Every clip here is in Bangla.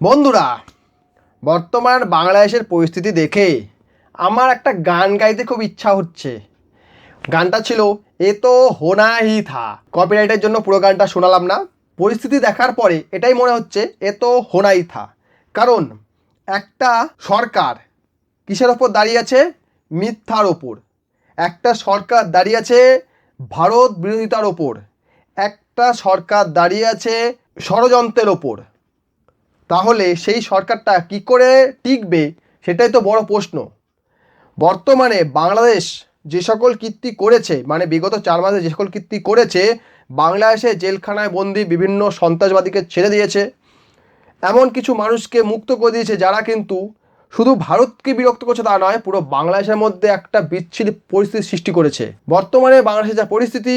বন্ধুরা, বর্তমান বাংলাদেশের পরিস্থিতি দেখে আমার একটা গান গাইতে খুব ইচ্ছা হচ্ছে। গানটা ছিল এ তো হোনা হি থা। কপিরাইটের জন্য পুরো গানটা শোনালাম না। পরিস্থিতি দেখার পরে এটাই মনে হচ্ছে এ তো হোনাই থা। কারণ একটা সরকার কিসের ওপর দাঁড়িয়ে আছে? মিথ্যার ওপর। একটা সরকার দাঁড়িয়ে আছে ভারত বিরোধিতার ওপর। একটা সরকার দাঁড়িয়ে আছে ষড়যন্ত্রের ওপর। তাহলে সেই সরকারটা কি করে টিকবে? সেটাই তো বড় প্রশ্ন। বর্তমানে বাংলাদেশ যে সকল কীর্তি করেছে মানে বিগত চার মাসে যে সকল কীর্তি করেছে, বাংলাদেশে জেলখানায় বন্দি বিভিন্ন সন্ত্রাসবাদীকে ছেড়ে দিয়েছে। এমন কিছু মানুষকে মুক্ত করে দিয়েছে যারা কিন্তু শুধু ভারতকে বিরক্ত করছে তা নয়, পুরো বাংলাদেশের মধ্যে একটা বিচ্ছিন্ন পরিস্থিতি সৃষ্টি করেছে। বর্তমানে বাংলাদেশের যা পরিস্থিতি,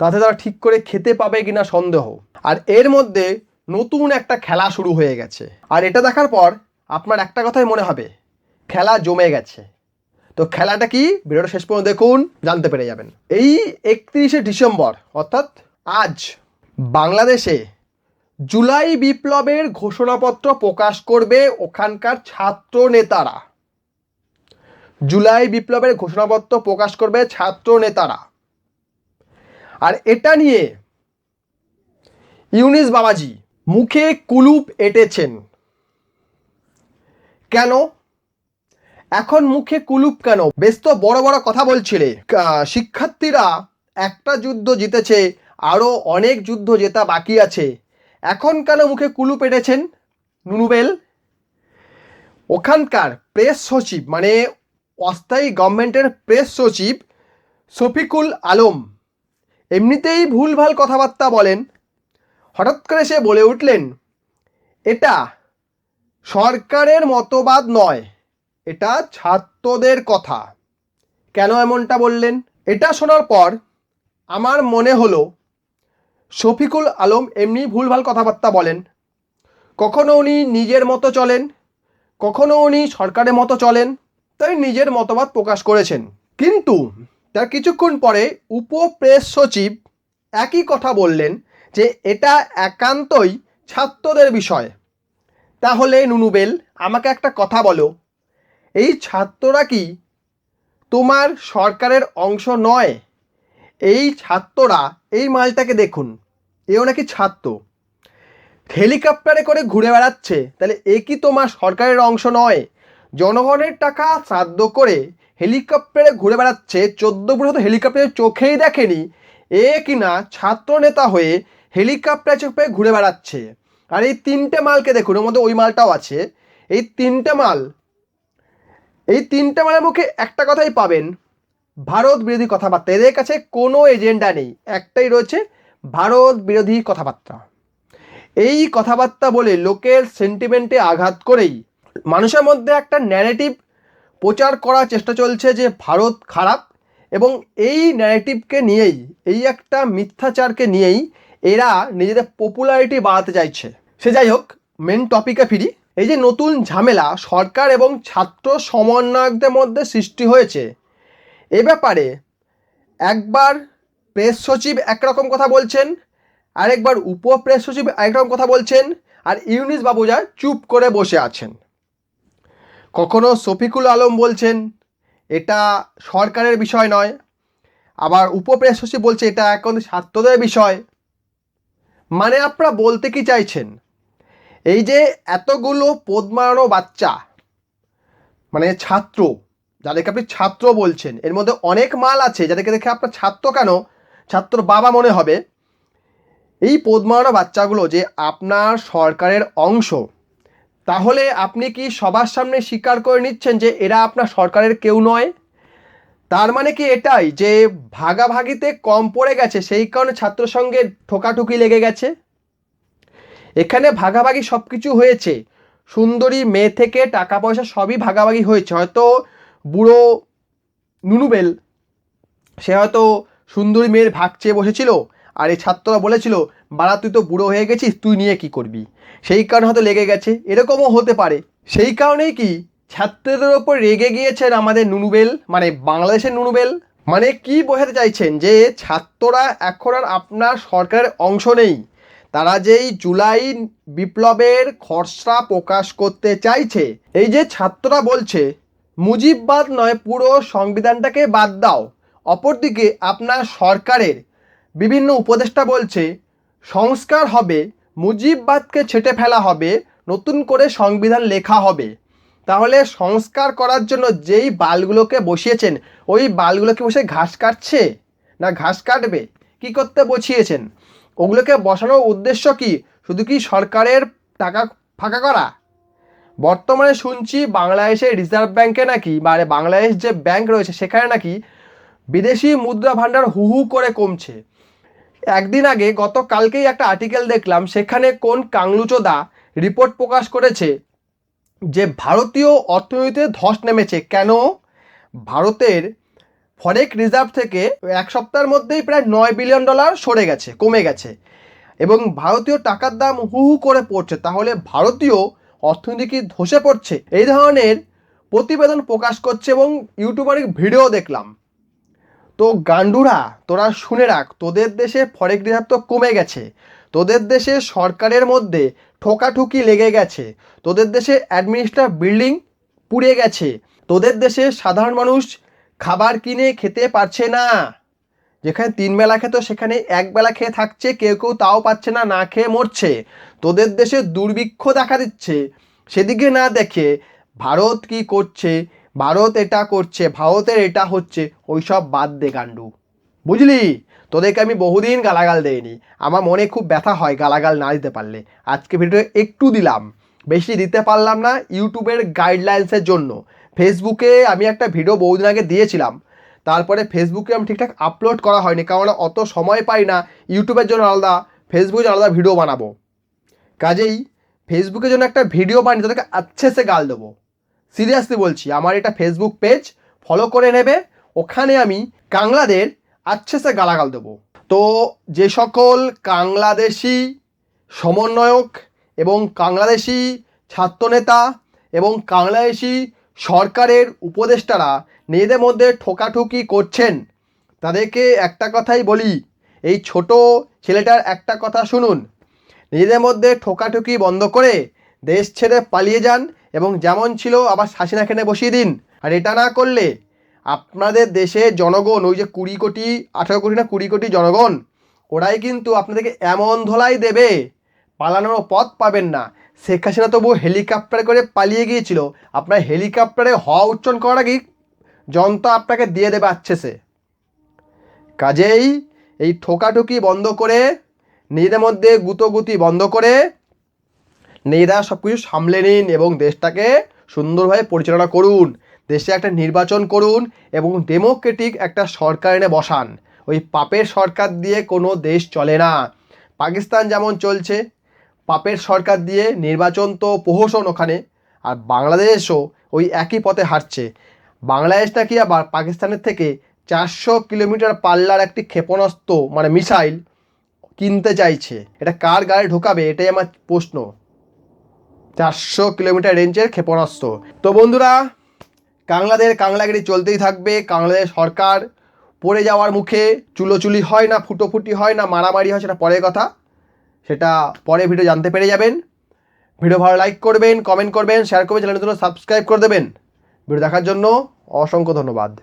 তাতে তারা ঠিক করে খেতে পাবে কিনা সন্দেহ। আর এর মধ্যে নতুন একটা খেলা শুরু হয়ে গেছে। আর এটা দেখার পর আপনার একটা কথাই মনে হবে, খেলা জমে গেছে। তো খেলাটা কি? ভিডিওটা শেষ পর্যন্ত দেখুন, জানতে পেরে যাবেন। এই একত্রিশে ডিসেম্বর, অর্থাৎ আজ, বাংলাদেশে জুলাই বিপ্লবের ঘোষণাপত্র প্রকাশ করবে ওখানকার ছাত্র নেতারা জুলাই বিপ্লবের ঘোষণাপত্র প্রকাশ করবে ছাত্র নেতারা আর এটা নিয়ে ইউনিস বাবাজি মুখে কুলুপ এঁটেছেন। কেন? এখন মুখে কুলুপ কেন? বেশ তো বড় বড় কথা বলছিলে। শিক্ষার্থীরা একটা যুদ্ধ জিতেছে আরও অনেক যুদ্ধ জেতা বাকি আছে। এখন কেন মুখে কুলুপ এঁটেছেন নুনুবেল ওখানকার প্রেস সচিব মানে অস্থায়ী গভর্নমেন্টের প্রেস সচিব শফিকুল আলম, এমনিতেই ভুলভাল কথাবার্তা বলেন। হঠাৎ করে সে বলে উঠলেন, এটা সরকারের মতবাদ নয়, এটা ছাত্রদের কথা। কেন এমনটা বললেন? এটা শোনার পর আমার মনে হলো, শফিকুল আলম এমনি ভুলভাল কথাবার্তা বলেন। কখনো উনি নিজের মতো চলেন, কখনো উনি সরকারের মতো চলেন, তাই নিজের মতবাদ প্রকাশ করেছেন। কিন্তু তার কিছুক্ষণ পরে উপ প্রেস সচিব একই কথা বললেন যে এটা একান্তই ছাত্রদের বিষয়। তাহলে নুনুবেল, আমাকে একটা কথা বলো। এই ছাত্ররা কি তোমার সরকারের অংশ নয়? এই ছাত্ররা এই মালটাকে দেখুন, এও নাকি ছাত্র। হেলিকপ্টারে করে ঘুরে বেড়াচ্ছে, তাহলে এ কি তোমার সরকারের অংশ নয়? জনগণের টাকা শ্রাদ্ধ করে হেলিকপ্টারে ঘুরে বেড়াচ্ছে, চোদ্দ বছর তো হেলিকপ্টারে চোখেই দেখেনি। এ কিনা ছাত্র নেতা হয়ে হেলিকপ্টারে চোখে ঘুরে বেড়াচ্ছে। আর এই তিনটে মালকে দেখুন, ওর মধ্যে ওই মালটাও আছে। এই তিনটে মাল, এই তিনটে মালের মুখে একটা কথাই পাবেন, ভারত বিরোধী কথাবার্তা। এদের কাছে কোনো এজেন্ডা নেই, একটাই রয়েছে ভারত বিরোধী কথাবার্তা। এই কথাবার্তা বলে লোকের সেন্টিমেন্টে আঘাত করেই মানুষের মধ্যে একটা ন্যারেটিভ প্রচার করার চেষ্টা চলছে যে ভারত খারাপ এবং এই ন্যারেটিভকে নিয়েই, এই একটা মিথ্যাচারকে নিয়েই এরা নিজেদের পপুলারিটি বাড়াতে চাইছে। সে যাই হোক মেন টপিকে ফিরি। এই যে নতুন ঝামেলা সরকার এবং ছাত্র সমন্বয়কদের মধ্যে সৃষ্টি হয়েছে, এ ব্যাপারে একবার প্রেস সচিব একরকম কথা বলছেন, আরেকবার উপ প্রেস সচিব আরেকরকম কথা বলছেন, আর ইউনিস বাবুজা চুপ করে বসে আছেন। কখনো শফিকুল আলম বলছেন, এটা সরকারের বিষয় নয়। আবার উপপ্রেস সচিব বলছে, এটা এখন ছাত্রদের বিষয়। মানে আপনারা বলতে কি চাইছেন? এই যে এতগুলো পদ্মানো বাচ্চা মানে ছাত্র, যাদেরকে আপনি ছাত্র বলছেন, এর মধ্যে অনেক মাল আছে, যাদেরকে দেখে আপনার ছাত্র কেন? ছাত্র বাবা মনে হবে। এই পদ্মানো বাচ্চাগুলো যে আপনার সরকারের অংশ, তাহলে আপনি কি সবার সামনে স্বীকার করে নিচ্ছেন যে এরা আপনার সরকারের কেউ নয়? তার মানে কি এটাই যে ভাগাভাগিতে কম পড়ে গেছে, সেই কারণে ছাত্র সঙ্গে ঠোকাঠুকি লেগে গেছে? এখানে ভাগাভাগি সব কিছু হয়েছে। সুন্দরী মেয়ে থেকে টাকা পয়সা সবই ভাগাভাগি হয়েছে। হয়তো বুড়ো নুনুবেল, সে হয়তো সুন্দরী মেয়ের ভাগ চেয়ে বসেছিল আর এই ছাত্ররা বলেছিল, বাড়া, তুই তো বুড়ো হয়ে গেছিস, তুই নিয়ে কি করবি? সেই কারণে হয়তো লেগে গেছে। এরকমও হতে পারে। সেই কারণেই কি ছাত্রদের ওপর রেগে গিয়েছেন আমাদের নুনুবেল মানে বাংলাদেশের নুনুবেল। মানে কি বোঝাতে চাইছেন যে ছাত্ররা এখন আর আপনার সরকারের অংশ নেই। তারা যেই জুলাই বিপ্লবের খসড়া প্রকাশ করতে চাইছে, এই যে ছাত্ররা বলছে, মুজিববাদ নয়, পুরো সংবিধানটাকে বাদ দাও। অপরদিকে আপনার সরকারের বিভিন্ন উপদেষ্টা বলছে, সংস্কার হবে, মুজিববাদকে ছেটে ফেলা হবে, নতুন করে সংবিধান লেখা হবে। তাহলে সংস্কার করার জন্য যেই বালগুলোকে বসিয়েছেন, ওই বালগুলোকে বসে ঘাস কাটছে না ঘাস কাটবে? কি করতে বসিয়েছেন? ওগুলোকে বসানোর উদ্দেশ্য কি? শুধু কি সরকারের টাকা ফাঁকা করা? বর্তমানে শুনছি বাংলাদেশের রিজার্ভ ব্যাংকে নাকি মানে বাংলাদেশ যে ব্যাংক রয়েছে সেখানে নাকি বিদেশি মুদ্রা ভাণ্ডার হু হু করে কমছে। একদিন আগে গতকালকেই একটা আর্টিকেল দেখলাম, সেখানে কোন কাংলুচোদা রিপোর্ট প্রকাশ করেছে যে ভারতীয় অর্থনীতিতে ধস নেমেছে, কেন? ভারতের ফরেক রিজার্ভ থেকে এক সপ্তাহের মধ্যেই প্রায় নয় বিলিয়ন ডলার সরে গেছে, কমে গেছে। এবং ভারতীয় টাকার দাম হু হু করে পড়ছে, তাহলে ভারতীয় অর্থনীতি কি ধসে পড়ছে? এই ধরনের প্রতিবেদন প্রকাশ করছে এবং ইউটিউবারের ভিডিও দেখলাম। তো গান্ডুরা, তোরা শুনে রাখ, তোদের দেশে ফরেক রিজার্ভ তো কমে গেছে। তোদের দেশে সরকারের মধ্যে ঠোকাঠুকি লেগে গেছে। তোদের দেশে অ্যাডমিনিস্ট্রা বিল্ডিং পুড়ে গেছে। তোদের দেশে সাধারণ মানুষ খাবার কিনে খেতে পারছে না। যেখানে তিন বেলা খেত, সেখানে এক বেলা খেয়ে থাকছে, কেউ কেউ তাও পাচ্ছে না না খেয়ে মরছে। তোদের দেশে দুর্ভিক্ষ দেখা দিচ্ছে। সেদিকে না দেখে ভারত কি করছে, ভারত এটা করছে, ভারতের এটা হচ্ছে, ওইসব বাদ দে গান্ডু। বুঝলি? তোদেরকে আমি বহুদিন গালাগাল দেইনি। আমার মনে খুব ব্যথা হয় গালাগাল না দিতে পারলে। আজকে ভিডিও একটু দিলাম। বেশি দিতে পারলাম না ইউটিউবের গাইডলাইন্সের জন্য। ফেসবুকে আমি একটা ভিডিও বহুদিন আগে দিয়েছিলাম। তারপরে ফেসবুকে আমি ঠিকঠাক আপলোড করা হয়নি কারণ অত সময় পাই না। ইউটিউবের জন্য আলাদা ফেসবুকের জন্য আলাদা ভিডিও বানাবো। কাজেই ফেসবুকের জন্য একটা ভিডিও বানিয়ে তাদেরকে আচ্ছে সে গাল দেবো। সিরিয়াসলি বলছি, আমার এটা ফেসবুক পেজ ফলো করে নেবে। ওখানে আমি কাংলাদের আচ্ছে সে গালাগাল দেবো। তো যে সকল কাংলাদেশি সমন্বয়ক এবং বাংলাদেশি ছাত্রনেতা এবং বাংলাদেশি সরকারের উপদেষ্টারা নিজেদের মধ্যে ঠোকাঠুকি করছেন, তাদেরকে একটা কথাই বলি, এই ছোট ছেলেটার একটা কথা শুনুন। নিজেদের মধ্যে ঠোকাঠুকি বন্ধ করে দেশ ছেড়ে পালিয়ে যান এবং যেমন ছিল আবার হাসিনা খেনে বসিয়ে দিন। আর এটা না করলে আপনাদের দেশে জনগণ, ওই যে কুড়ি কোটি, আঠারো কোটি না, কুড়ি কোটি জনগণ, ওরাই কিন্তু আপনাদেরকে এমন ধোলাই দেবে, পালানোর পথ পাবেন না। শেখ হাসিনা তবু হেলিকপ্টারে করে পালিয়ে গিয়েছিল। আপনার হেলিকপ্টারে হওয়া উচ্চারণ করার আগেই যন্ত্র আপনাকে দিয়ে দেবে আচ্ছে সে কাজেই এই ঠোকাঠুকি বন্ধ করে, নিজেদের মধ্যে গুতোগুতি বন্ধ করে, নিজেরা সব কিছু সামলে নিন এবং দেশটাকে সুন্দরভাবে পরিচালনা করুন। দেশে একটা নির্বাচন করুন এবং ডেমোক্রেটিক একটা সরকার এনে বসান। ওই পাপের সরকার দিয়ে কোনো দেশ চলে না। পাকিস্তান যেমন চলছে, পাপের সরকার দিয়ে নির্বাচন তো প্রহসন ওখানে, আর বাংলাদেশও ওই একই পথে হাঁটছে। বাংলাদেশ নাকি আবার পাকিস্তানের থেকে চারশো কিলোমিটার পাল্লার একটি ক্ষেপণাস্ত্র মানে মিসাইল কিনতে চাইছে। এটা কার গায়ে ঢোকাবে এটাই আমার প্রশ্ন। চারশো কিলোমিটার রেঞ্জের ক্ষেপণাস্ত্র। তো বন্ধুরা কাংলাদের কাংলাগিরি চলতেই থাকবে কাংলাদেশ সরকার পড়ে যাওয়ার মুখে চুলোচুলি হয় না, ফুটোফুটি হয় না, মারামারি হয় সেটা পরের কথা। সেটা পরে ভিডিও জানতে পেরে যাবেন। ভিডিও ভালো লাইক করবেন কমেন্ট করবেন শেয়ার করবেন চ্যানেলের জন্য সাবস্ক্রাইব করে দেবেন। ভিডিও দেখার জন্য অসংখ্য ধন্যবাদ।